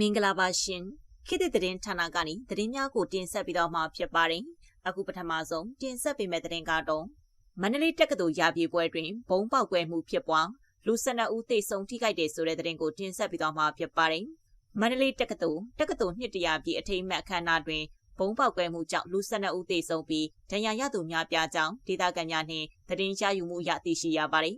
မင်္ဂလာပါရှင်ခေတ်သစ်သတင်းဌာနကနေသတင်းများကိုတင်ဆက်ပေးတော့မှာဖြစ်ပါတယ်အခုပထမဆုံးတင်ဆက်ပေးမယ့်သတင်းကတော့မန္တလေးတက္ကသိုလ်ရာပြေပွဲတွင်ဘုံပေါက်ကွဲမှုဖြစ်ပွားလူ12ဦးသေဆုံးထိခိုက်တယ်ဆိုတဲ့သတင်းကိုတင်ဆက်ပေးတော့မှာဖြစ်ပါတယ်မန္တလေးတက္ကသိုလ်တက္ကသိုလ်နှစ်တရာပြည့်အထိမ်းအမှတ်အခမ်းအနားတွင်ဘုံပေါက်ကွဲမှုကြောင့်လူ12ဦးသေဆုံးပြီးဒဏ်ရာရသူများပြားကြောင်းဒေသခံများနှင့်သတင်းရယူမှုအရသိရှိရပါတယ်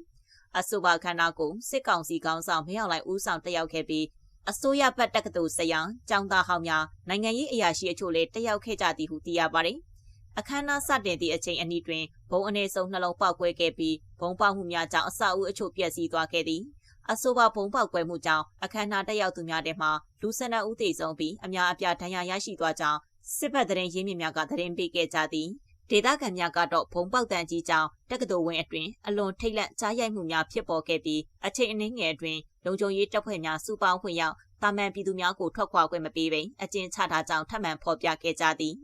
အဆိုပါခန္ဓာကိုစစ်ကောင်စီကောင်းဆောင်မင်းအောင်လှိုင်ဦးဆောင်တက်ရောက်ခဲ့ပြီး အစိုးရဘက်တက္ကသိုလ်ဆရာကျောင်းသားဟောင်းများနိုင်ငံရေးအရာရှိအချို့လည်းတက်ရောက်ခဲ့ကြသည်ဟုသိရပါတယ်။အခမ်းအနားစတင်သည့်အချိန်အနည်းတွင်ဘုံအနေဆုံးနှလုံးပေါက်ကွဲခဲ့ပြီးဘုံပေါက်မှုများကြောင့်အဆောက်အဦအချို့ပျက်စီးသွားခဲ့သည်။အဆိုပါဘုံပေါက်ကွဲမှုကြောင့်အခမ်းအနားတက်ရောက်သူများထဲမှလူ၁၂ဦးသေဆုံးပြီးအများအပြားဒဏ်ရာရရှိသွားကြောင်းစစ်ဘက်သတင်းရင်းမြစ်များကသတင်းပေးခဲ့ကြသည်။ ဒေသခံများကတော့ဘုံပေါက်တန်ကြီးကြောင့်တက္ကသိုလ်ဝင်းအတွင်အလွန်ထိတ်လန့်ကြားရိုက်မှုများဖြစ်ပေါ်ခဲ့ပြီးအချိန်အနည်းငယ်အတွင်းလုံခြုံရေးတပ်ဖွဲ့များစုပေါင်းခွင့်ရောက်တာမန်ပြည်သူများကိုထွက်ခွာခွင့်မပေးဘဲအကျဉ်းချထားကြောင်းထပ်မံဖော်ပြခဲ့ကြသည်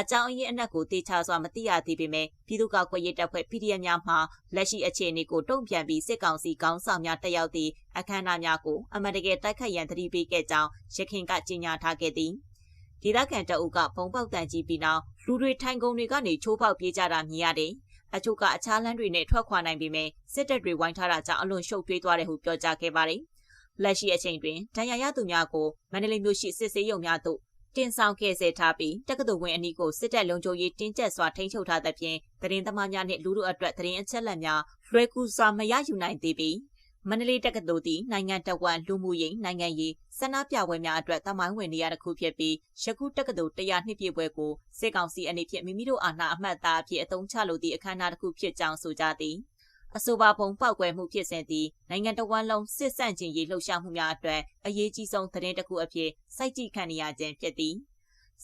အကြောင်းအရင်းအနက်ကိုတေချာစွာမသိရသေးပေမဲ့ပြည်သူ့ကောက်ွယ်ရေးတပ်ဖွဲ့ PDF များမှလက်ရှိအခြေအနေကိုတုံ့ပြန်ပြီးစစ်ကောင်စီခေါင်းဆောင်များတက်ရောက်သည့်အခမ်းအနားများကိုအမတ်တကယ်တိုက်ခိုက်ရန်တတိပေးခဲ့ကြောင်းရခင်ကကြေညာထားခဲ့သည် ဒေသခံတအုပ်ကဘုံပေါက်တန်ကြီးပြီးနောက်လူတွေထိုင်ကုန်တွေကနေချိုးပေါက်ပြေးကြတာမြင်ရတယ်အချို့ကအခြားလမ်းတွေနဲ့ထွက်ခွာနိုင်ပေမဲ့စစ်တပ်တွေဝိုင်းထားတာကြောင့်အလွန်ရှုပ်ထွေးသွားတယ်ဟုပြောကြားခဲ့ပါတယ်လက်ရှိအချိန်တွင်ဒဏ်ရာရသူများကိုမန္တလေးမြို့ရှိစစ်ဆေးရုံများသို့တင်ဆောင်ခဲ့စေထားပြီးတက္ကသိုလ်ဝင်အနီးကိုစစ်တပ်လုံခြုံရေးတင်းကျပ်စွာထိန်းချုပ်ထားသဖြင့်သတင်းသမားများနှင့်လူတို့အတွက်သတင်းအချက်အလက်များလွယ်ကူစွာမရယူနိုင်သေးပြီး မန္တလေးတက္ကသိုလ်သည်နိုင်ငံတော်ဝန်လူမှုရေးနိုင်ငံရေးစန္ဒပြပွဲများအတွက်တမိုင်းဝင်နေရတစ်ခုဖြစ်ပြီးရခုတက္ကသိုလ်တရားနှစ်ပြည့်ပွဲကိုစစ်ကောင်စီအနေဖြင့်မိမိတို့အာဏာအမှတ်အသားအဖြစ်အသုံးချလိုသည့်အခမ်းအနားတစ်ခုဖြစ်ကြောင်းဆိုကြသည်။အဆိုပါပုံပောက်ကွဲမှုဖြစ်စဉ်သည်နိုင်ငံတော်ဝန်လုံးစစ်ဆန့်ကျင်ရေးလှုပ်ရှားမှုများအတွက်အရေးကြီးဆုံးသတင်းတစ်ခုအဖြစ်စိုက်ကြည့်ခံရခြင်းဖြစ်သည်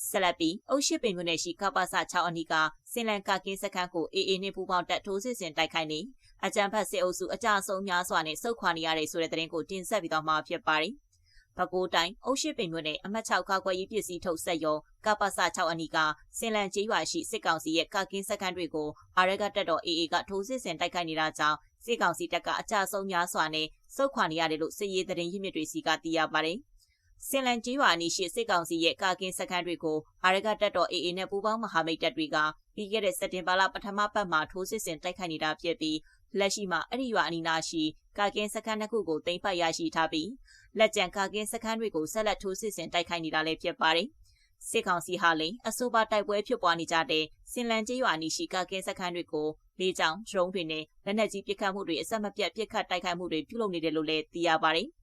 ဆလပီအုတ်ရှိပင်မြို့နယ်ရှိကပ္ပစ6အနီးကစင်လန်ကကင်းစခန်းကိုအေအေနှင့်ပူးပေါင်းတပ်ထိုးစစ်ဆင်တိုက်ခိုက်နေ အကြံဖတ်စစ်အုပ်စုအကြအဆုံးများစွာနဲ့စုခွာနေရတဲ့ဆိုတဲ့သတင်းကိုတင်ဆက်ပြီးတော့မှာဖြစ်ပါတယ်။ပဲခူးတိုင်းအုတ်ရှိပင်မြို့နယ်အမှတ်6ကာကွယ်ရေးပစ္စည်းထုတ်ဆက်ရုံကပ္ပစ6အနီးကစင်လန်ကျေးရွာရှိစစ်ကောင်စီရဲ့ကာကင်းစခန်းတွေကိုအာရကတက်တော် AA ကထိုးစစ်ဆင်တိုက်ခိုက်နေတာကြောင့်စစ်ကောင်စီတပ်ကအကြဆုံးများစွာနဲ့စုခွာနေရတယ်လို့စစ်ရေးသတင်းရင်းမြစ်တွေစီကသိရပါတယ်။စင်လန်ကျေးရွာအနီးရှိစစ်ကောင်စီရဲ့ကာကင်းစခန်းတွေကိုအာရကတက်တော် AA နဲ့ပူးပေါင်းမဟာမိတ်တပ်တွေကပြီးခဲ့တဲ့စက်တင်ဘာလပထမပတ်မှာထိုးစစ်ဆင်တိုက်ခိုက်နေတာဖြစ်ပြီး လက်ရှိမှာအဲ့ဒီရွာအနီးနားရှိကာကင်းစခန်းတစ်ခုကိုတင်ပိုက်ရရှိထားပြီးလက်ကျန်ကာကင်းစခန်းတွေကိုဆက်လက်ထိုးစစ်ဆင်တိုက်ခိုက်နေတာလည်းဖြစ်ပါတယ်။စစ်ကောင်စီဟာလည်းအဆိုပါတိုက်ပွဲဖြစ်ပွားနေကြတဲ့စင်လန်ကျေးရွာနီရှိကာကင်းစခန်းတွေကိုလေကြောင်းဒရုန်းတွေနဲ့လက်နက်ကြီးပစ်ခတ်မှုတွေအဆက်မပြတ်ပစ်ခတ်တိုက်ခိုက်မှုတွေပြုလုပ်နေတယ်လို့လည်းသိရပါတယ်။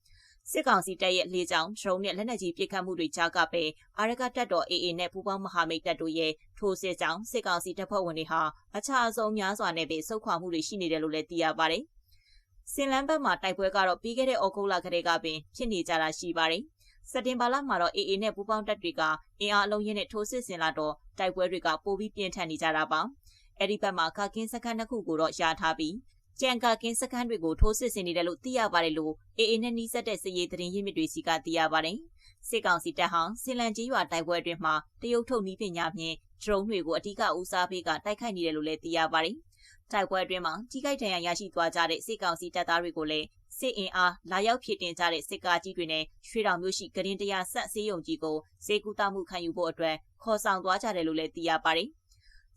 စစ်ကောင်စီတပ်ရဲ့လေကြောင်းဒရုန်းနဲ့လက်နက်ကြီးပစ်ခတ်မှုတွေကြားကပဲအာရကတပ်တော် AA နဲ့ပူးပေါင်းမဟာမိတ်တပ်တို့ရဲ့ထိုးစစ်ကြောင်းစစ်ကောင်စီတပ်ဖွဲ့ဝင်တွေဟာအခြားအစုံများစွာနဲ့ပဲစုခွာမှုတွေရှိနေတယ်လို့လည်းသိရပါတယ်။စင်လန်းဘက်မှာတိုက်ပွဲကတော့ပြီးခဲ့တဲ့ဩဂုတ်လကတည်းကပင်ဖြစ်နေကြတာရှိပါတယ်။စက်တင်ဘာလမှာတော့ AA နဲ့ပူးပေါင်းတပ်တွေကအင်အားအလုံးရင်းနဲ့ထိုးစစ်ဆင်လာတော့တိုက်ပွဲတွေကပိုပြီးပြင်းထန်နေကြတာပါ။အဲဒီဘက်မှာကာကင်းစခန်းတစ်ခုကိုတော့ရှားထားပြီး ကြံကာကင်းစခန်းတွေကိုထိုးစစ်ဆင်နေတယ်လို့သိရပါတယ်လို့ AA နဲ့နှီးစပ်တဲ့စစ်ရေးသတင်းရင်းမြစ်တွေစီကသိရပါတယ်။စစ်ကောင်စီတပ်ဟောင်းစင်လန်ကြီးရွာတိုက်ပွဲအတွင်းမှာတရုတ်ထုတ်နည်းပညာဖြင့်ဒရုန်းတွေကိုအထူးကဦးစားပေးကတိုက်ခိုက်နေတယ်လို့လည်းသိရပါတယ်။တိုက်ပွဲအတွင်းမှာကြီးကြိုက်ဒဏ်ရာရရှိသွားကြတဲ့စစ်ကောင်စီတပ်သားတွေကိုလည်းစစ်အင်အားလာရောက်ဖြစ်တင်ကြတဲ့စစ်ကားကြီးတွေနဲ့ရွှေတောင်မြို့ရှိကရင်တရားဆက်ဆေးရုံကြီးကိုစေကူတာမှုခံယူဖို့အတွက်ခေါ်ဆောင်သွားကြတယ်လို့လည်းသိရပါတယ်။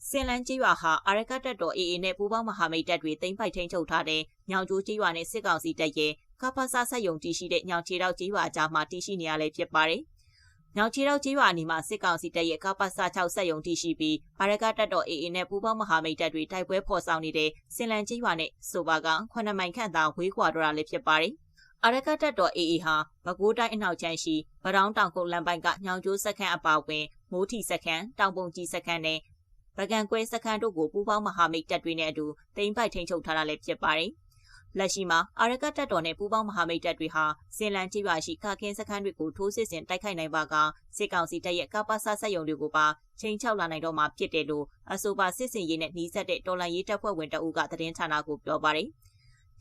စင်လန်းကျေးရွာဟာအာရကတပ်တော် AA နဲ့ပူးပေါင်းမဟာမိတ်တပ်တွေတင်ပိုက်ထိန်ချုပ်ထားတဲ့ညောင်ကျိုးကျေးရွာနဲ့စစ်ကောင်စီတပ်ရဲ့ကပ္ပစဆက်ယုံတည်ရှိတဲ့ညောင်ချေတောက်ကျေးရွာကြားမှာတည်ရှိနေရလဲဖြစ်ပါတယ်။ညောင်ချီတော့ကျေးရွာအနီးမှာစစ်ကောင်စီတပ်ရဲ့ကပ္ပစ6ဆက်ယုံတရှိပြီးအာရကတပ်တော် AA နဲ့ပူးပေါင်းမဟာမိတ်တပ်တွေတိုက်ပွဲဖော်ဆောင်နေတဲ့စင်လန်ကျေးရွာနဲ့ဆိုပါက9မိုင်ခန့်သာဝေးကွာတော့တာလည်းဖြစ်ပါတယ်။အာရကတပ်တော် AA ဟာပဲခူးတိုင်းအနောက်ချမ်းရှိဗရောင်းတောင်ကုန်းလမ်းပိုင်းကညောင်ကျိုးစခန်းအပါအဝင်မိုးထီစခန်းတောင်ပုံကြီးစခန်းနဲ့ ဗကန်ကွဲစခန်းတို့ကိုပူးပေါင်းမဟာမိတ်တပ်တွေနဲ့အတူတိမ့်ပိုက်ထိန်ချုပ်ထားတာလည်းဖြစ်ပါတယ်။လက်ရှိမှာအာရကတပ်တော်နဲ့ပူးပေါင်းမဟာမိတ်တပ်တွေဟာစင်လန်ကျေးရွာရှိကာကင်းစခန်းတွေကိုထိုးစစ်ဆင်တိုက်ခိုက်နိုင်ပါကစစ်ကောင်စီတပ်ရဲ့ကပ္ပဆဆက်ယုံတွေကိုပါချိန်ချောက်လာနိုင်တော့မှာဖြစ်တယ်လို့အဆိုပါစစ်စင်ရေးနဲ့နှီးစပ်တဲ့တော်လန်ရေးတပ်ဖွဲ့ဝင်တအုပ်ကသတင်းဌာနကိုပြောပါတယ်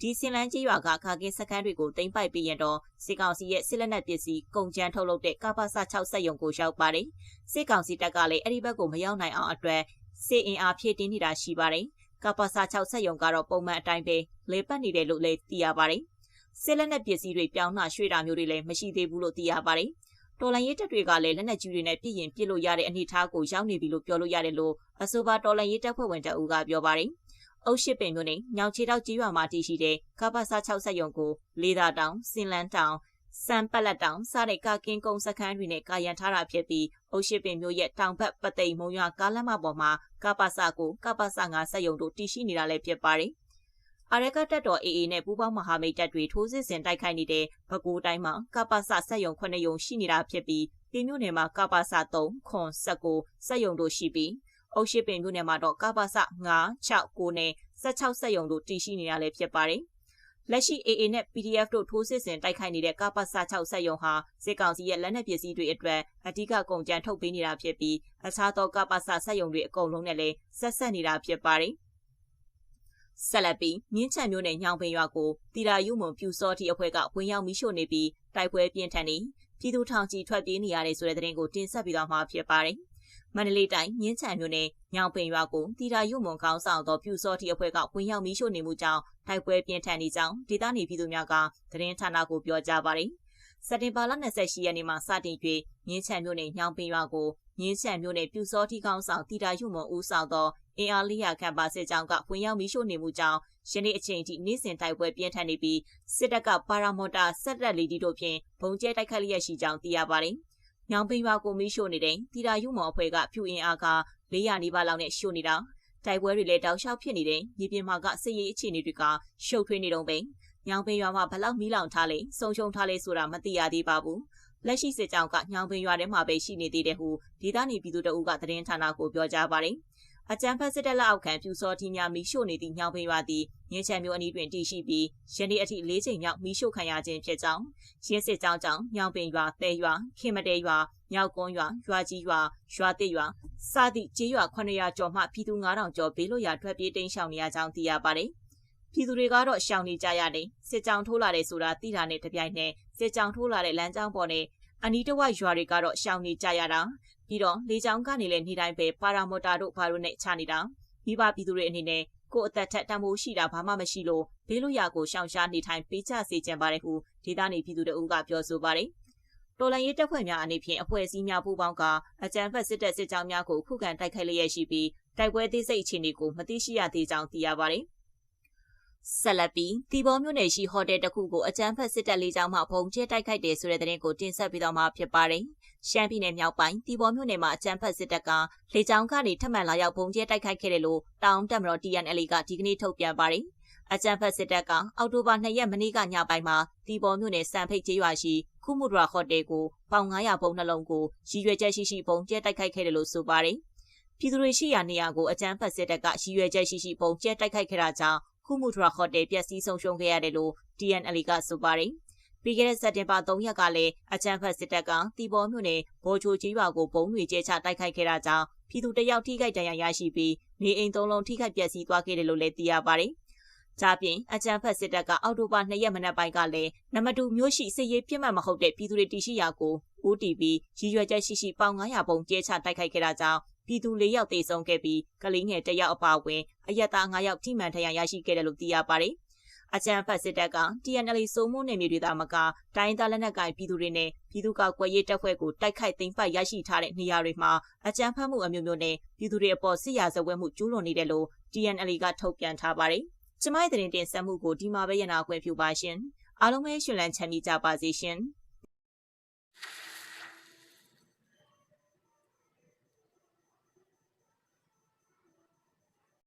ဒီစင်လန်းကြီးရွာကခါကင်းစခန်းတွေကိုတင်ပိုက်ပြီးရင်တော့စစ်ကောင်စီရဲ့စစ်လက်နက်ပစ္စည်းကုန်ကျန်းထုတ်လုပ်တဲ့ကပ္ပဆ6ဆက်ယုံကိုရောက်ပါတယ်စစ်ကောင်စီတပ်ကလည်းအဲ့ဒီဘက်ကိုမရောက်နိုင်အောင်အတွက် စစ်အင်အားဖြည့်တင်းနေတာရှိပါတယ်ကပ္ပစာ6ဆက်ယုံကတော့ပုံမှန်အတိုင်းပဲလေပတ်နေတယ်လို့လည်းသိရပါတယ်။စစ်လက်နက်ပစ္စည်းတွေပြောင်းနှရွှေ့တာမျိုးတွေလည်းမရှိသေးဘူးလို့သိရပါတယ်တော်လိုင်းရေးတပ်တွေကလည်းလက်နက်ကြီးတွေနဲ့ပြည်ရင်ပစ်လို့ရတဲ့အနေအထားကိုရောက်နေပြီလို့ပြောလို့ရတယ်လို့အဆိုပါတော်လိုင်းရေးတပ်ဖွဲ့ဝင်တအူးကပြောပါတယ်။အုတ်ရှိပင်မျိုးနဲ့ညောင်ချေတောက်ကြီးရွာမှာတည်ရှိတဲ့ကပ္ပစာ6ဆက်ယုံကိုလေးသာတောင်စင်လန်းတောင် စံပလက်တောင်စတဲ့ကာကင်းကုန်းစခန်းတွေနဲ့ကာရန်ထားတာဖြစ်ပြီးအုတ်ရှိပင်မျိုးရဲ့တောင်ဘက်ပသိမ်မုံရွာကားလမ်းမပေါ်မှာကပ္ပစာကိုကပ္ပစာ9ဆက်ယုံတို့တည်ရှိနေတာလည်းဖြစ်ပါတယ်။အာရကတပ်တော် AA နဲ့ပူးပေါင်းမဟာမိတ်တပ်တွေထိုးစစ်ဆင်တိုက်ခိုက်နေတဲ့ဘကူတိုင်းမှာကပ္ပစစက်ယုံ9ယုံရှိနေတာဖြစ်ပြီးပြည်မြို့နယ်မှာကပ္ပစ3ခွန်19စက်ယုံတို့ရှိပြီးအုတ်ရှိပင်မြို့နယ်မှာတော့ကပ္ပစ9 6 9နဲ့16စက်ယုံတို့တည်ရှိနေတာလည်းဖြစ်ပါတယ်။ လက်ရှိ AA နဲ့ PDF တို့ထိုးစစ်ဆင်တိုက်ခိုက်နေတဲ့ကပ္ပစ6စက်ယုံဟာစစ်ကောင်စီရဲ့လက်နက်ပစ္စည်းတွေအတွက်အဓိကကုန်ကျန်းထုတ်ပေးနေတာဖြစ်ပြီးအခြားသောကပ္ပစစက်ယုံတွေအကုန်လုံးနဲ့လည်းဆက်ဆက်နေတာဖြစ်ပါတယ်။ဆက်လက်ပြီးမြင်းချံမျိုးနဲ့ညောင်ပင်ရွာကိုတီရာယူမွန်ပြူစောတိအဖွဲ့ကဝင်ရောက်မိရှို့နေပြီးတိုက်ပွဲပြင်းထန်နေပြည်သူထောင်ချီထွက်ပြေးနေရတဲ့ဆိုတဲ့သတင်းကိုတင်ဆက်ပြီးတော့မှာဖြစ်ပါတယ်။ မန္တလေးတိုင်းမြင်းချံမျိုးနဲ့ညောင်ပင်ရွာကိုတီရာယူမွန်ကောင်းဆောင်သောပြူစောတိအဖွဲ့ကဝင်ရောက်မိရှို့နေမှုကြောင့်တိုက်ပွဲပြင်းထန်နေကြောင်းဒေသနေပြည်သူများကသတင်းဌာနကိုပြောကြားပါတယ်။စက်တင်ဘာလ28ရက်နေ့မှာစတင်၍မြင်းချံမျိုးနဲ့ညောင်ပင်ရွာကိုမြင်းချံမျိုးနဲ့ပြူစောတိကောင်းဆောင်တီတာယူမွန်ဦးဆောင်သောအင်အား400ခန့်ပါစစ်ကြောင်းကဝင်ရောက်မီးရှို့နေမှုကြောင့်ယနေ့အချိန်ထိနေ့စဉ်တိုက်ပွဲပြင်းထန်နေပြီးစစ်တပ်ကပါရာမော်တာဆက်လက်လီတီတို့ဖြင့်ဘုံကျဲတိုက်ခတ်လျက်ရှိကြောင်းသိရပါတယ်။ ညောင်ပင်ရွာကိုမီးရှို့နေတဲ့တီရာယူမော်အဖွဲ့ကဖြူအင်အားက400နီးပါးလောက်နဲ့ရှို့နေတာတိုက်ပွဲတွေလည်းတောက်လျှောက်ဖြစ်နေတဲ့မြေပြင်မှာကစစ်ရေးအခြေအနေတွေကရှုပ်ထွေးနေတုံးပဲ။ညောင်ပင်ရွာမှာဘလောက်မီးလောင်ထားလဲဆုံရှုံထားလဲဆိုတာမသိရသေးပါဘူး။လက်ရှိစစ်ကြောင်းကညောင်ပင်ရွာထဲမှာပဲရှိနေသေးတယ်ဟုဒေသနေပြည်သူတို့ကသတင်းဌာနကိုပြောကြားပါတယ်။ အကြံဖက်စစ်တပ်လက်အောက်ခံပြူစောတီများမီးရှို့နေသည့်ညောင်ပင်ရွာသည်ငင်းချံမျိုးအနီးတွင်တည်ရှိပြီးယနေ့အထိ၄ချိန်မြောက်မီးရှို့ခံရခြင်းဖြစ်ကြောင်းရင်းစစ်ကြောင်းကြောင့်ညောင်ပင်ရွာတဲရွာခင်မတဲရွာမြောက်ကွန်းရွာရွာကြီးရွာရွာတစ်ရွာစသည့်ကျေးရွာ900ကျော်မှပြည်သူ9000ကျော်ဘေးလွတ်ရာထွက်ပြေးတိမ်းရှောင်နေရကြောင်းသိရပါတယ်ပြည်သူတွေကတော့ရှောင်နေကြရတယ်စစ်ကြောင်ထိုးလာတယ်ဆိုတာသိတာနဲ့တပြိုင်နက်စစ်ကြောင်ထိုးလာတဲ့လမ်းကြောင်းပေါ်နဲ့ အနီးတစ်ဝိုက်ရွာတွေကတော့ရှောင်နေကြရတာပြီးတော့လေကြောင်းကနေလည်းနေတိုင်းပဲပါရာမော်တာတို့ဘာလို့နဲ့ချနေတာမိဘပြည်သူတွေအနေနဲ့ကိုယ်အသက်ထက်တမိုးရှိတာဘာမှမရှိလို့ဘေးလွရာကိုရှောင်ရှားနေထိုင်ပေးချစေချင်ပါတယ်ဟုဒေသနေပြည်သူတို့ကပြောဆိုပါတယ်တော်လန်ရေးတပ်ဖွဲ့များအနေဖြင့်အဖွဲ့အစည်းများပူးပေါင်းကအကြမ်းဖက်စစ်တပ်စစ်ကြောင်းများကိုခုခံတိုက်ခိုက်လျက်ရှိပြီးတိုက်ပွဲသေးစိတ်အခြေအနေကိုမသိရှိရသေးကြောင်းသိရပါတယ်။ ဆက်လက်ပြီးတီဘောမြို့နယ်ရှိဟိုတယ်တစ်ခုကိုအကြမ်းဖက်စစ်တပ်လေးကြောင်းမှဘုံကျဲတိုက်ခိုက်တယ်ဆိုတဲ့သတင်းကိုတင်ဆက်ပြီးတော့မှဖြစ်ပါတယ်။ရှမ်းပြည်နယ်မြောက်ပိုင်းတီဘောမြို့နယ်မှာအကြမ်းဖက်စစ်တပ်ကလေကြောင်းကနေထပ်မံလာရောက်ဘုံကျဲတိုက်ခိုက်ခဲ့တယ်လို့တောင်တက်မတော် TNL ကဒီကနေ့ထုတ်ပြန်ပါတယ်။အကြမ်းဖက်စစ်တပ်ကအောက်တိုဘာ2ရက်မနေ့ကညပိုင်းမှာတီဘောမြို့နယ်စံဖိတ်ကျေးရွာရှိခုမှုဒရာဟိုတယ်ကိုပေါင်900ဘုံနှလုံးကိုရည်ရွယ်ချက်ရှိရှိဘုံကျဲတိုက်ခိုက်ခဲ့တယ်လို့ဆိုပါတယ်။ပြည်သူတွေရှိရာနေရာကိုအကြမ်းဖက်စစ်တပ်ကရည်ရွယ်ချက်ရှိရှိပုံကျဲတိုက်ခိုက်ခဲ့တာကြောင့် ခုမှုထရာဟိုတယ်ပျက်စီးဆုံးရှုံးခဲ့ရတယ်လို့ TNL ကဆိုပါတယ်။ပြီးခဲ့တဲ့စက်တင်ဘာ3ရက်ကလည်းအချမ်းဖတ်စစ်တပ်ကတီဘောမြို့နယ်ဘောချိုကြီးရွာကိုပုံတွေကျဲချတိုက်ခိုက်ခဲ့တာကြောင့်ပြည်သူတယောက်ထိခိုက်ဒဏ်ရာရရှိပြီးနေအိမ်သုံးလုံးထိခိုက်ပျက်စီးသွားခဲ့တယ်လို့လည်းသိရပါတယ်။ကြပြင်အကြံဖက်စစ်တပ်ကအောက်တိုဘာ2ရက်မနက်ပိုင်းကလည်းနမတူမျိုးရှိစစ်ရေးပြစ်မှတ်မဟုတ်တဲ့ပြည်သူတွေတရှိရာကို OTV ရည်ရွယ်ချက်ရှိရှိပေါင်900ပုံကျဲချတိုက်ခိုက်ခဲ့တာကြောင့် ပြည်သူ၄ယောက်သေဆုံးခဲ့ပြီးကလေးငယ်၁ယောက်အပါအဝင်အရက်သား၅ယောက်ထိမှန်ထရန်ရရှိခဲ့တယ်လို့သိရပါတယ်။အကြံဖတ်စစ်တပ်က TNL စိုးမိုးနယ်မြေတွေသာမကတိုင်းသားလက်နက်ကိုင်ပြည်သူတွေနဲ့ပြည်သူ့ကောက်ွယ်ရေးတပ်ဖွဲ့ကိုတိုက်ခိုက်သိမ်းပိုက်ရရှိထားတဲ့နေရာတွေမှာအကြံဖတ်မှုအမျိုးမျိုးနဲ့ပြည်သူတွေအပေါ်စစ်ရာဇဝဲမှုကျူးလွန်နေတယ်လို့ TNL ကထုတ်ပြန်ထားပါတယ်။ကျမရဲ့တင်တင်ဆက်မှုကိုဒီမှာပဲရနာခွင့်ပြုပါရှင်။အားလုံးပဲရှင်လန်းချမ်းမြေ့ကြပါစေရှင်။